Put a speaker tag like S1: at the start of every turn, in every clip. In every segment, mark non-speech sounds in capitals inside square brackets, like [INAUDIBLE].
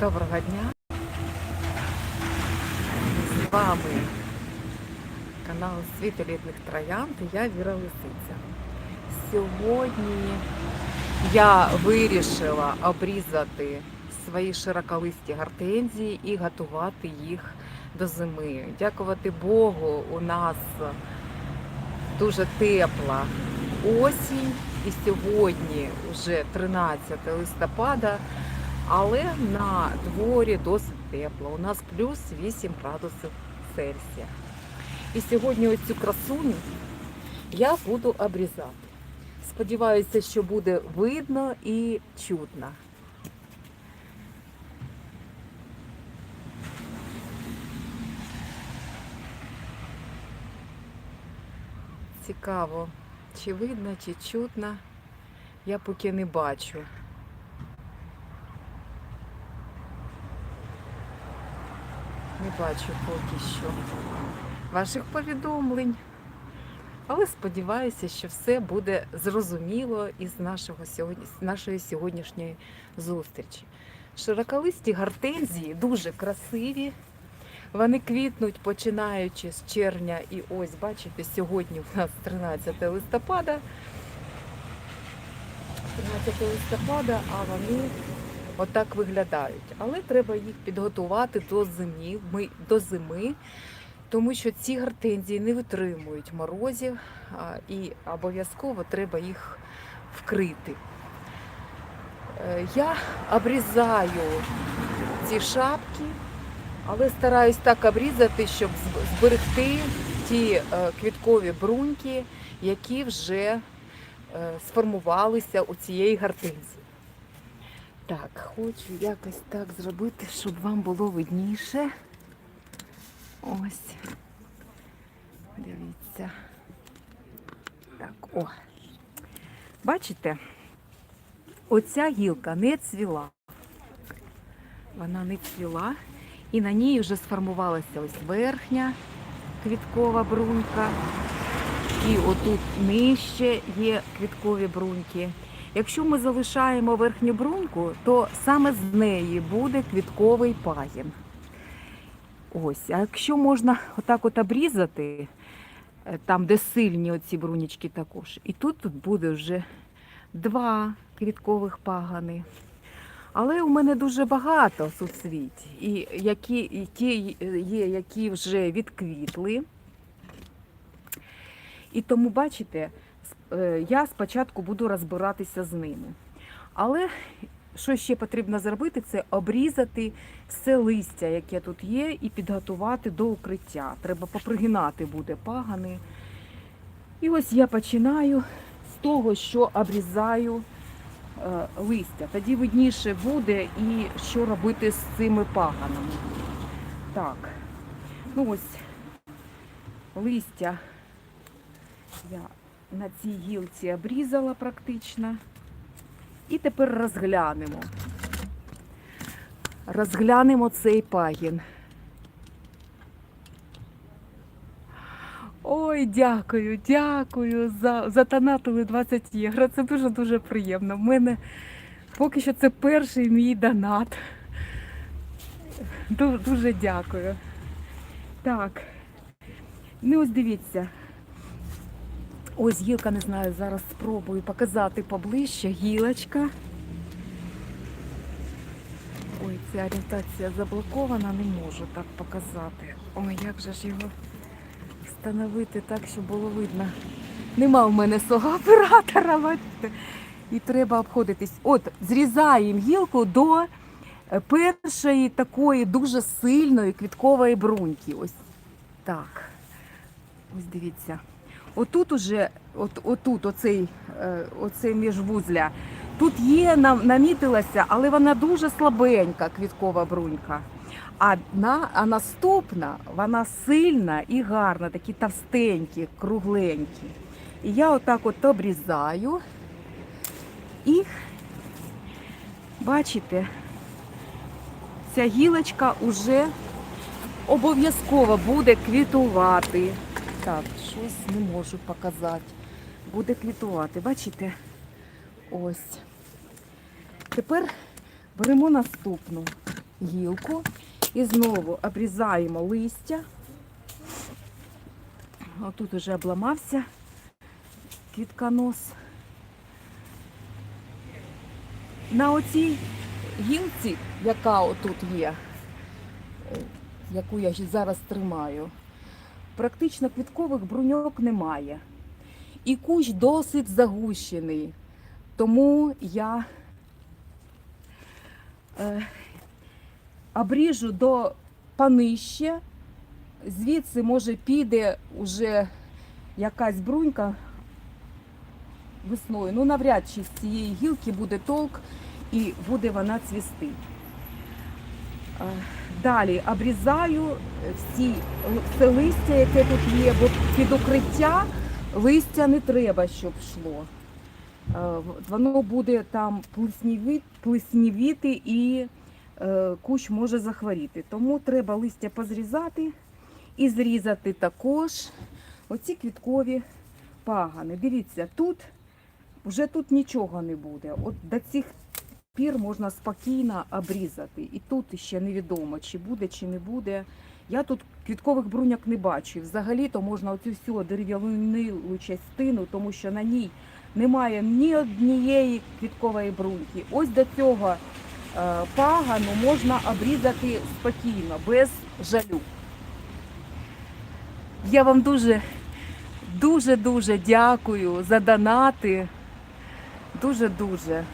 S1: Доброго дня. З вами канал Світ елітних троянд і я Віра Лисиця. Сьогодні я вирішила обрізати свої широколисті гортензії і готувати їх до зими. Дякувати Богу, у нас дуже тепла осінь. І сьогодні вже 13 листопада, але на дворі досить тепло. У нас плюс 8 градусів Цельсія. І сьогодні оцю красуню я буду обрізати. Сподіваюся, що буде видно і чутно. Цікаво, чи видно, чи чутно. Я поки не бачу. Бачу поки що ваших повідомлень. Але сподіваюся, що все буде зрозуміло із нашого сьогодні, нашої сьогоднішньої зустрічі. Широколисті гортензії дуже красиві. Вони квітнуть починаючи з червня. І ось, бачите, сьогодні у нас 13 листопада. 13 листопада, а вони отак виглядають. Але треба їх підготувати до зими, до зими тому що ці гортензії не витримують морозів і обов'язково треба їх вкрити. Е, Я обрізаю ці шапки, але стараюсь так обрізати, щоб зберегти ті е, квіткові бруньки, які вже е, сформувалися у цієї гортензії. Так, хочу якось так зробити, щоб вам було видніше. Ось. Дивіться. Так, о. Бачите? Оця гілка не цвіла. Вона не цвіла. І на ній вже сформувалася ось верхня квіткова брунька. І отут нижче є квіткові бруньки. Якщо ми залишаємо верхню бруньку, то саме з неї буде квітковий пагін. Ось, а якщо можна отак от обрізати, е, там, де сильні оці брунічки також, і тут, тут буде вже два квіткових пагани. Але у мене дуже багато суцвіть, і які, і ті є, які вже відквітли. І тому, бачите, е, я спочатку буду розбиратися з ними. Але що ще потрібно зробити, це обрізати все листя, яке тут є, і підготувати до укриття. Треба попригинати буде пагани. І ось я починаю з того, що обрізаю е, листя. Тоді видніше буде і що робити з цими паганами. Так, ну ось листя я на цій гілці обрізала практично. І тепер розглянемо. Розглянемо цей пагін. Ой, дякую, дякую за задонатили 20 євро. Це дуже-дуже приємно. В мене поки що це перший мій донат. Ду- Дуже дякую. Так. Ну ось дивіться. Ось гілка, не знаю, зараз спробую показати поближче. Гілочка. Ой, ця орієнтація заблокована, не можу так показати. Ой, як же ж його встановити так, щоб було видно. Нема в мене свого оператора, бачите. І треба обходитись. От, зрізаємо гілку до е, першої такої дуже сильної квіткової бруньки. Ось так. Ось дивіться. Отут уже, от, отут, оцей, е, оцей міжвузля, тут є, нам- намітилася, але вона дуже слабенька, квіткова брунька. А, на, а наступна, вона сильна і гарна, такі товстенькі, кругленькі. І я отак от обрізаю. І бачите, ця гілочка вже обов'язково буде квітувати. Так, щось не можу показати. Буде квітувати, бачите? Ось. Тепер беремо наступну. гілку і знову обрізаємо листя. Отут уже обламався квітконос. На оцій гілці, яка отут є, яку я зараз тримаю, практично квіткових бруньок немає. І кущ досить загущений. Тому я е, обріжу до панища, звідси, може, піде уже якась брунька весною. Ну, навряд чи з цієї гілки буде толк і буде вона цвісти. Далі обрізаю всі, все листя, яке тут є, бо під укриття листя не треба, щоб йшло. Е, Воно буде там плесніві- плеснівіти і е, кущ може захворіти. Тому треба листя позрізати і зрізати також оці квіткові пагани. Дивіться, тут вже тут нічого не буде. От до цих пір можна спокійно обрізати. І тут ще невідомо, чи буде, чи не буде. Я тут квіткових бруньок не бачу. Взагалі то можна оцю всю дерев'яну частину, тому що на ній немає ні однієї квіткової бруньки. Ось до цього е, пагану можна обрізати спокійно, без жалю. Я вам дуже, дуже, дуже дякую за донати. Дуже дуже.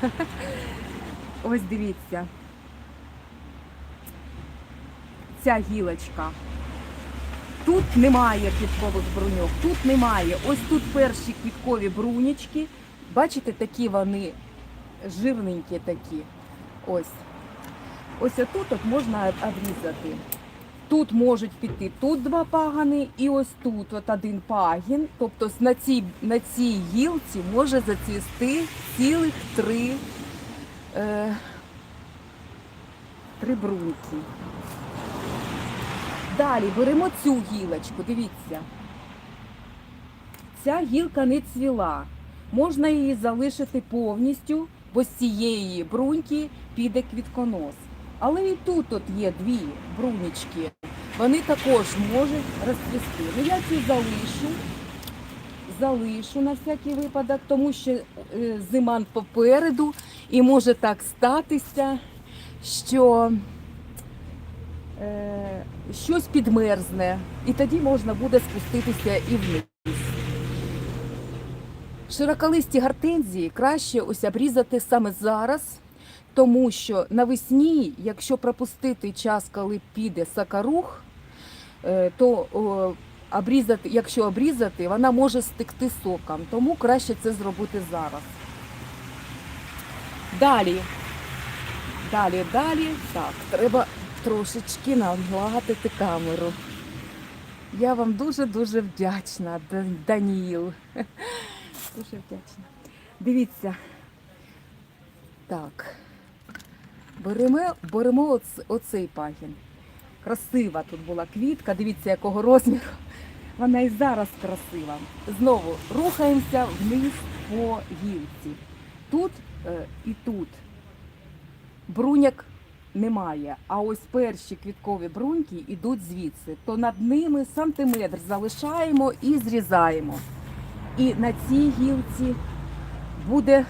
S1: [LAUGHS] Ось дивіться. Ця гілочка. Тут немає квіткових бруньок, тут немає. Ось тут перші квіткові брунячки. Бачите, такі вони жирненькі такі. Ось. Ось отут от можна обрізати. Тут можуть піти тут два пагани, і ось тут от один пагін. Тобто на цій, на цій гілці може зацвісти цілих три, е, три бруньки. Далі беремо цю гілочку, дивіться. Ця гілка не цвіла. Можна її залишити повністю, бо з цієї бруньки піде квітконос. Але і тут от є дві брунічки. Вони також можуть розцвісти. Ну я цю залишу, залишу на всякий випадок, тому що е, зима попереду і може так статися, що е, щось підмерзне, і тоді можна буде спуститися і вниз. Широколисті гортензії краще ось обрізати саме зараз, тому що навесні, якщо пропустити час, коли піде сакарух, е, то обрізати, якщо обрізати, вона може стекти соком, тому краще це зробити зараз. Далі, далі, далі. Так, треба трошечки налагодити камеру. Я вам дуже-дуже вдячна, Да- Даніл. [LAUGHS] Дуже вдячна. Дивіться. Так. Беремо, беремо оц, оцей пагін. Красива тут була квітка. Дивіться, якого розміру. Вона і зараз красива. Знову рухаємося вниз по гілці. Тут е, і тут бруняк немає. А ось перші квіткові бруньки йдуть звідси. То над ними сантиметр залишаємо і зрізаємо. І на цій гілці буде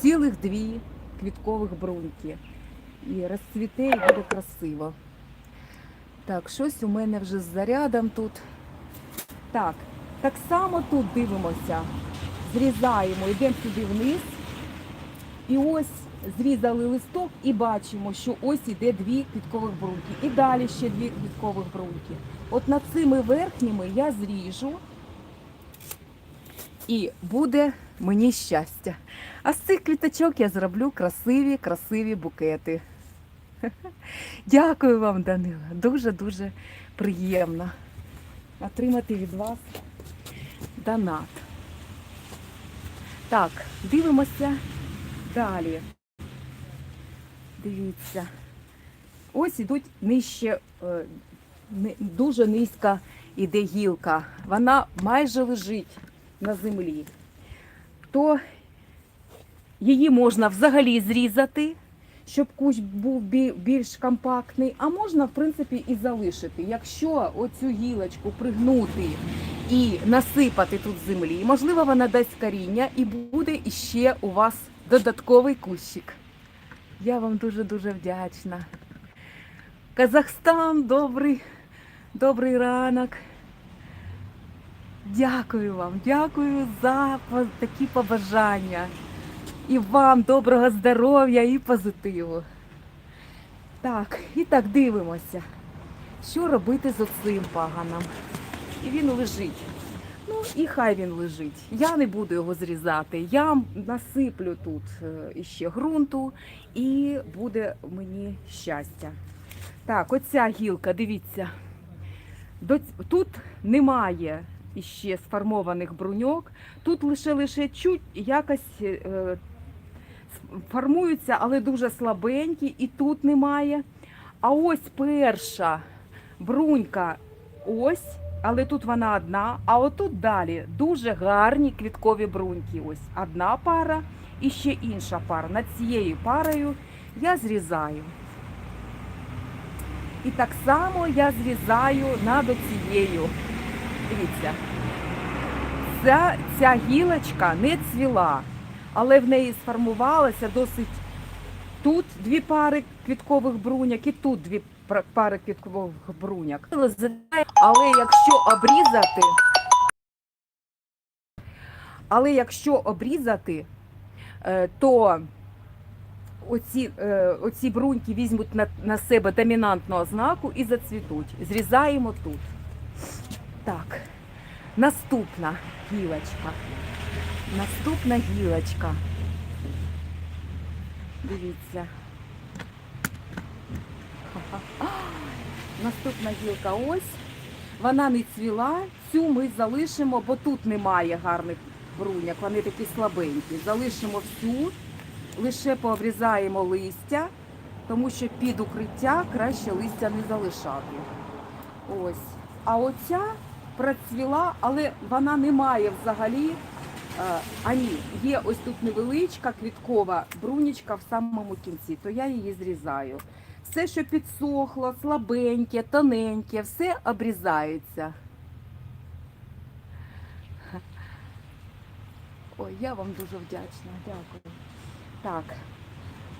S1: цілих дві квіткових бруньки. І розцвіте і буде красиво. Так, щось у мене вже з зарядом тут. Так, так само тут дивимося. Зрізаємо, йдемо сюди вниз. І ось зрізали листок і бачимо, що ось іде дві квіткових бруньки. І далі ще дві квіткових бруньки. От над цими верхніми я зріжу і буде мені щастя. А з цих квіточок я зроблю красиві, красиві букети. [LAUGHS] Дякую вам, Данила. Дуже-дуже приємно отримати від вас донат. Так, дивимося далі. Дивіться. Ось ідуть нижче, е, дуже низька іде гілка. Вона майже лежить на землі. То її можна взагалі зрізати, щоб кущ був більш компактний, а можна, в принципі, і залишити. Якщо оцю гілочку пригнути і насипати тут землі, можливо, вона дасть коріння і буде іще у вас додатковий кущик. Я вам дуже-дуже вдячна. Казахстан, добрий, добрий ранок. Дякую вам, дякую за такі побажання. І вам доброго здоров'я і позитиву. Так, і так дивимося, що робити з оцим паганом. І він лежить. Ну і хай він лежить. Я не буду його зрізати. Я насиплю тут е, іще ґрунту і буде мені щастя. Так, оця гілка, дивіться. Тут немає іще сформованих бруньок. Тут лише лише чуть якось е, формуються, але дуже слабенькі, і тут немає. А ось перша брунька, ось, але тут вона одна. А отут далі дуже гарні квіткові бруньки. Ось одна пара і ще інша пара. Над цією парою я зрізаю. І так само я зрізаю над цією. Дивіться, ця, ця гілочка не цвіла, але в неї сформувалося досить тут дві пари квіткових бруняк і тут дві пари квіткових бруняк. Але якщо обрізати, але якщо обрізати, е, то оці, е, оці бруньки візьмуть на, на себе домінантну ознаку і зацвітуть. Зрізаємо тут. Так, наступна гілочка. Наступна гілочка. Дивіться. [GASPS] Наступна гілка ось. Вона не цвіла, цю ми залишимо, бо тут немає гарних бруняк, вони такі слабенькі. Залишимо всю, лише пообрізаємо листя, тому що під укриття краще листя не залишати. Ось. А оця процвіла, але вона не має взагалі. е, А ні, є ось тут невеличка квіткова брунічка в самому кінці, то я її зрізаю. Все, що підсохло, слабеньке, тоненьке, все обрізається. Ой, я вам дуже вдячна, дякую. Так,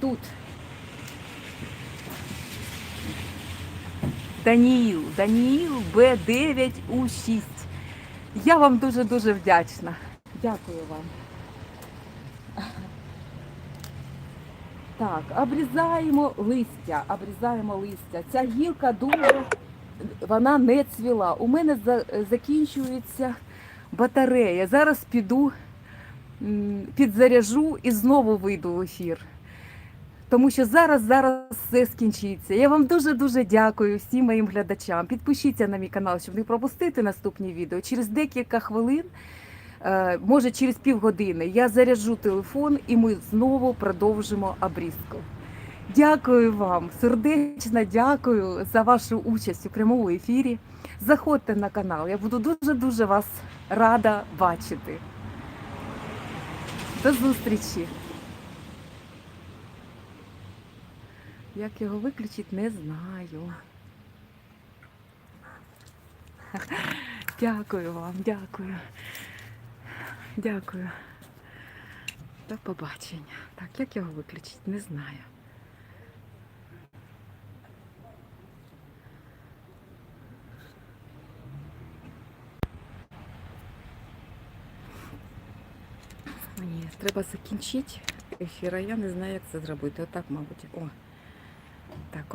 S1: тут Даніїл, Даніїл Б9У6. Я вам дуже-дуже вдячна. Дякую вам. Так, обрізаємо листя, обрізаємо листя. Ця гілка дуже, вона не цвіла. У мене за- закінчується батарея. Зараз піду, підзаряжу і знову вийду в ефір. Тому що зараз, зараз все скінчиться. Я вам дуже-дуже дякую всім моїм глядачам. Підпишіться на мій канал, щоб не пропустити наступні відео. Через декілька хвилин, е, може через півгодини, я заряджу телефон і ми знову продовжимо обрізку. Дякую вам, сердечно дякую за вашу участь у прямому ефірі. Заходьте на канал, я буду дуже-дуже вас рада бачити. До зустрічі! Як його виключити, не знаю. Дякую вам, дякую. Дякую. До побачення. Так, як його виключити, не знаю. Мені треба закінчити ефір, а я не знаю, як це зробити. Отак, мабуть. О. Так,